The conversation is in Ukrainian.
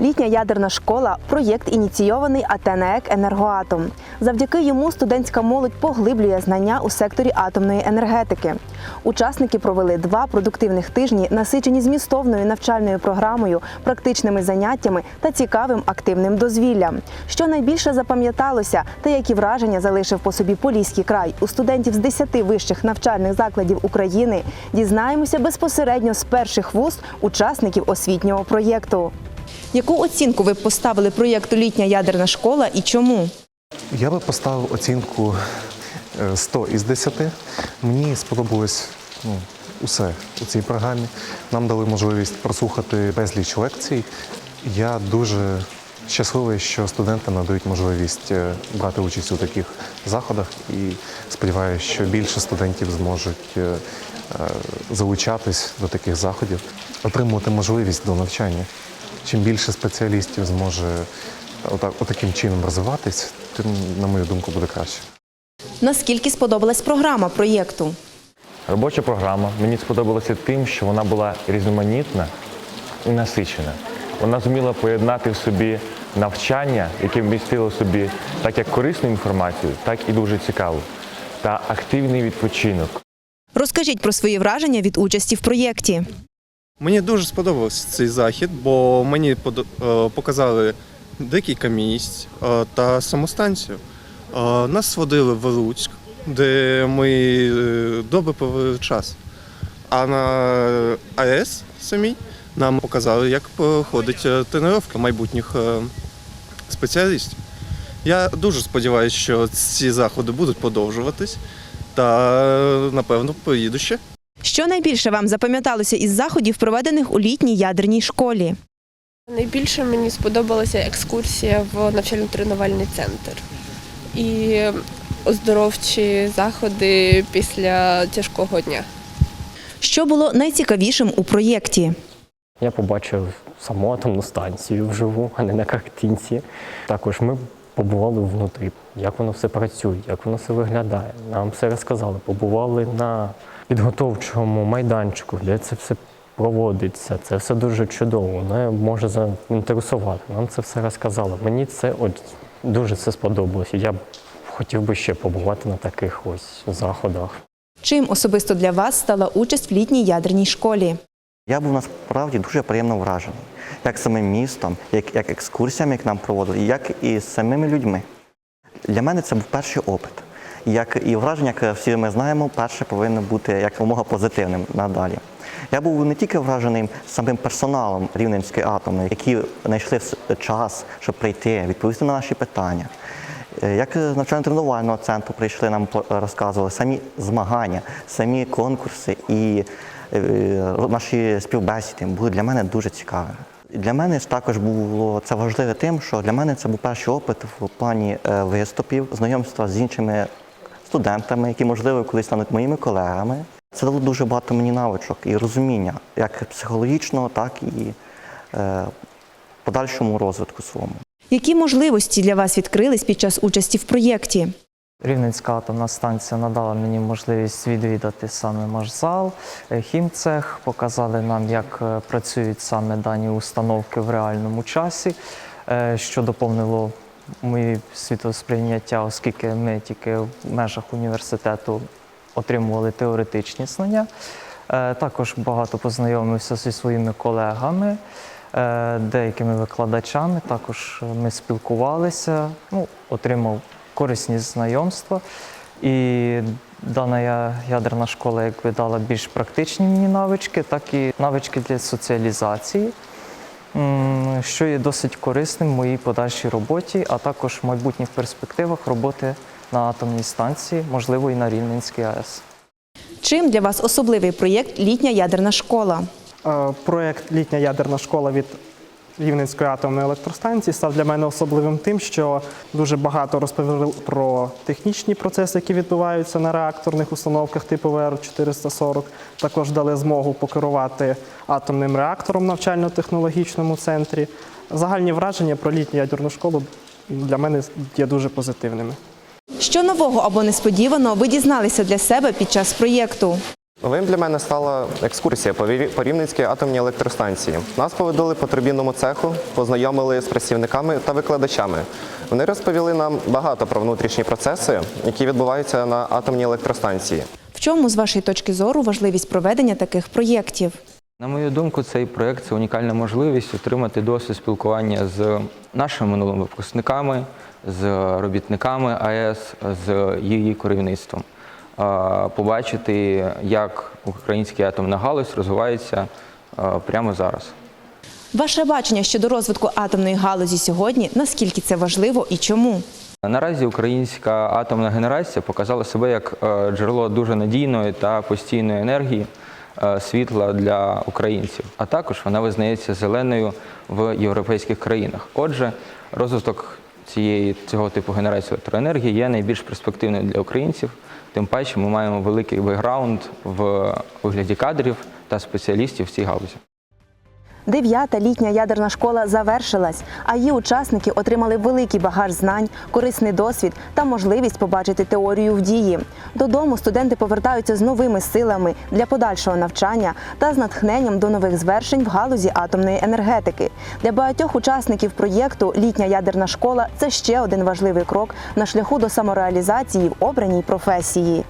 Літня ядерна школа проєкт ініційований АТНЕК Енергоатом. Завдяки йому студентська молодь поглиблює знання у секторі атомної енергетики. Учасники провели два продуктивних тижні, насичені змістовною навчальною програмою, практичними заняттями та цікавим активним дозвіллям. Що найбільше запам'яталося, та які враження залишив по собі Поліський край у студентів з 10 вищих навчальних закладів України, дізнаємося безпосередньо з перших вуст учасників освітнього проєкту. Яку оцінку ви б поставили проєкту Літня ядерна школа і чому? Я би поставив оцінку е, 100 із 10. Мені сподобалось ну, усе у цій програмі. Нам дали можливість прослухати безліч лекцій. Я дуже щасливий, що студенти надають можливість е, брати участь у таких заходах і сподіваюся, що більше студентів зможуть е, е, залучатись до таких заходів, отримувати можливість до навчання. Чим більше спеціалістів зможе отак, отаким чином розвиватись, тим, на мою думку, буде краще. Наскільки сподобалась програма проєкту? Робоча програма мені сподобалася тим, що вона була різноманітна і насичена. Вона зуміла поєднати в собі навчання, яке вмістило в собі так як корисну інформацію, так і дуже цікаву, та активний відпочинок. Розкажіть про свої враження від участі в проєкті. Мені дуже сподобався цей захід, бо мені е, показали декілька місць е, та саму станцію. Е, Нас водили в Луцьк, де ми добре провели час. А на АЕС самій нам показали, як проходить тренування майбутніх спеціалістів. Я дуже сподіваюся, що ці заходи будуть продовжуватись та, напевно, поїду ще. Що найбільше вам запам'яталося із заходів, проведених у літній ядерній школі? Найбільше мені сподобалася екскурсія в навчально-тренувальний центр і оздоровчі заходи після тяжкого дня. Що було найцікавішим у проєкті? Я побачив саму атомну станцію вживу, а не на картинці. Також ми побували внутрі, як воно все працює, як воно все виглядає. Нам все розказали. Побували на підготовчому майданчику, де це все проводиться. Це все дуже чудово. Воно може заінтересувати. Нам це все розказали. Мені це от дуже це сподобалося. Я б хотів би ще побувати на таких ось заходах. Чим особисто для вас стала участь в літній ядерній школі? Я був насправді дуже приємно вражений, як самим містом, як, як екскурсіями, як нам проводили, як і з самими людьми. Для мене це був перший опит. Як і враження, як всі ми знаємо, перше повинно бути якомога позитивним надалі. Я був не тільки вражений самим персоналом Рівненської атомної, які знайшли час, щоб прийти, відповісти на наші питання. Е, Як з навчально-тренувального центру прийшли, нам розказували самі змагання, самі конкурси і е, наші співбесіди були для мене дуже цікавими. Для мене також було це важливе тим, що для мене це був перший опит в плані е, виступів, знайомства з іншими студентами, які, можливо, колись стануть моїми колегами. Це дало дуже багато мені навичок і розуміння, як психологічного, так і е, подальшому розвитку своєму. Які можливості для вас відкрились під час участі в проєкті? Рівненська атомна станція надала мені можливість відвідати саме машзал, е, хімцех, показали нам, як е, працюють саме дані установки в реальному часі, е, що доповнило моє світосприйняття, оскільки ми тільки в межах університету отримували теоретичні знання. Е, Також багато познайомився зі своїми колегами, е, деякими викладачами. Також ми спілкувалися, ну, отримав корисні знайомства. І дана ядерна школа якби дала більш практичні мені навички, так і навички для соціалізації, що є досить корисним в моїй подальшій роботі, а також в майбутніх перспективах роботи на атомній станції, можливо, і на Рівненській АЕС. Чим для вас особливий проєкт Літня ядерна школа? Е, Проєкт Літня ядерна школа від Рівненської атомної електростанції став для мене особливим тим, що дуже багато розповіли про технічні процеси, які відбуваються на реакторних установках типу ВР-440. Також дали змогу покерувати атомним реактором навчально-технологічному центрі. Загальні враження про літню ядерну школу для мене є дуже позитивними. Що нового або несподіваного ви дізналися для себе під час проєкту? Новим для мене стала екскурсія по Рівненській атомній електростанції. Нас поведали по турбінному цеху, познайомили з працівниками та викладачами. Вони розповіли нам багато про внутрішні процеси, які відбуваються на атомній електростанції. В чому, з вашої точки зору, важливість проведення таких проєктів? На мою думку, цей проєкт це унікальна можливість отримати досвід спілкування з нашими минулими випускниками, з робітниками АЕС, з її керівництвом. Побачити, як українська атомна галузь розвивається прямо зараз. Ваше бачення щодо розвитку атомної галузі сьогодні, наскільки це важливо і чому? Наразі українська атомна генерація показала себе як е, джерело дуже надійної та постійної енергії е, світла для українців. А також вона визнається зеленою в європейських країнах. Отже, розвиток цієї цього типу генерації електроенергії є найбільш перспективною для українців. Тим паче ми маємо великий бекграунд в вигляді кадрів та спеціалістів в цій галузі. Дев'ята літня ядерна школа завершилась, а її учасники отримали великий багаж знань, корисний досвід та можливість побачити теорію в дії. Додому студенти повертаються з новими силами для подальшого навчання та з натхненням до нових звершень в галузі атомної енергетики. Для багатьох учасників проєкту Літня ядерна школа це ще один важливий крок на шляху до самореалізації в обраній професії.